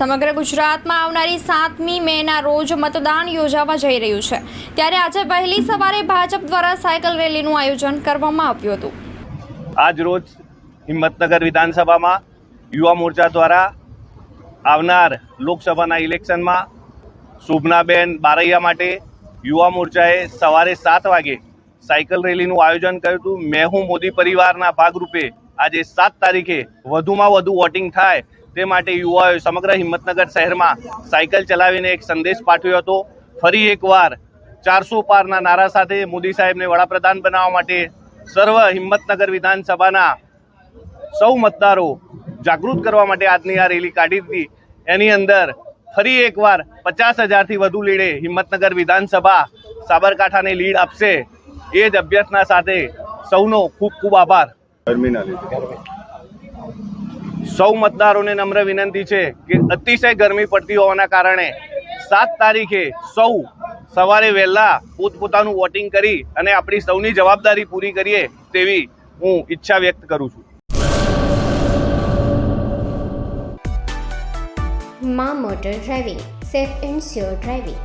સમગ્ર ગુજરાતમાં આવનારી સાતમી મેના રોજ મતદાન યોજાવા જઈ રહ્યું છે. ત્યારે આજે વહેલી સવારે ભાજપ દ્વારા સાયકલ રેલીનું આયોજન કરવામાં આવ્યું હતું. આજ રોજ હિંમતનગર વિધાનસભામાં યુવા મોરચા દ્વારા આવનાર લોકસભાના ઇલેક્શનમાં શોભનાબેન બારૈયા માટે યુવા મોરચાએ સવારે સાત વાગે સાયકલ રેલીનું આયોજન કર્યું હતું. મેં હું મોદી પરિવારના ભાગરૂપે આજે સાત તારીખે વધુમાં વધુ વોટિંગ થાય તે માટે યુવાઓએ સમગ્ર હિંમતનગર શહેરમાં સાયકલ ચલાવીને એક સંદેશ પાઠવ્યો હતો. ફરી એકવાર ચારસો પારના નારા સાથે મોદી સાહેબને વડાપ્રધાન બનાવવા માટે સર્વ હિંમતનગર વિધાનસભાના સૌ મતદારો જાગૃત કરવા માટે આજની આ રેલી કાઢી હતી. એની અંદર ફરી એકવાર પચાસ હજારથી વધુ લીડે હિંમતનગર વિધાનસભા સાબરકાંઠાને લીડ આપશે. એ જ અભ્યર્થના સાથે સૌનો ખૂબ ખૂબ આભાર. સૌ મતદારોને નમ્ર વિનંતી છે કે અતિશય ગરમી પડતી હોવાના કારણે સાત તારીખે સૌ સવારે વહેલા પોતપોતાનું વોટિંગ કરી અને આપણી સૌની જવાબદારી પૂરી કરીએ તેવી હું ઈચ્છા વ્યક્ત કરું છું. મા motor driving, safe and sure driving.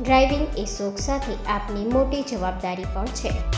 Driving એ શોખ સાથે આપની મોટી જવાબદારી પણ છે.